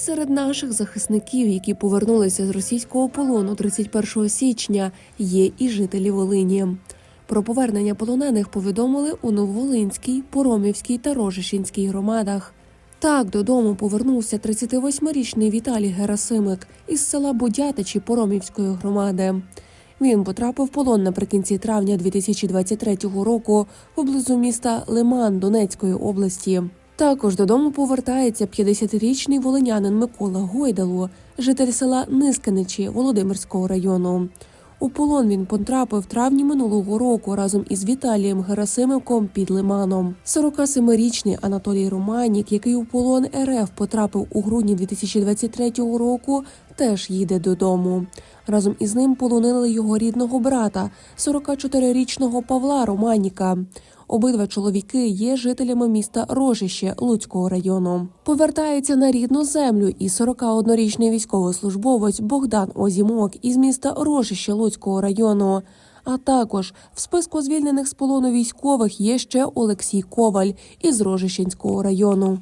Серед наших захисників, які повернулися з російського полону 31 січня, є і жителі Волині. Про повернення полонених повідомили у Нововолинській, Поромівській та Рожищенській громадах. Так додому повернувся 38-річний Віталій Герасимик із села Будятичі Поромівської громади. Він потрапив в полон наприкінці травня 2023 року поблизу міста Лиман Донецької області. Також додому повертається 50-річний волинянин Микола Гойдало, житель села Нисканичі Володимирського району. У полон він потрапив травні минулого року разом із Віталієм Герасимовком під Лиманом. 47-річний Анатолій Романік, який у полон РФ потрапив у грудні 2023 року, теж їде додому. Разом із ним полонили його рідного брата, 44-річного Павла Романіка. Обидва чоловіки є жителями міста Рожище Луцького району. Повертається на рідну землю і 41-річний військовослужбовець Богдан Озімок із міста Рожище Луцького району. А також в списку звільнених з полону військових є ще Олексій Коваль із Рожищенського району.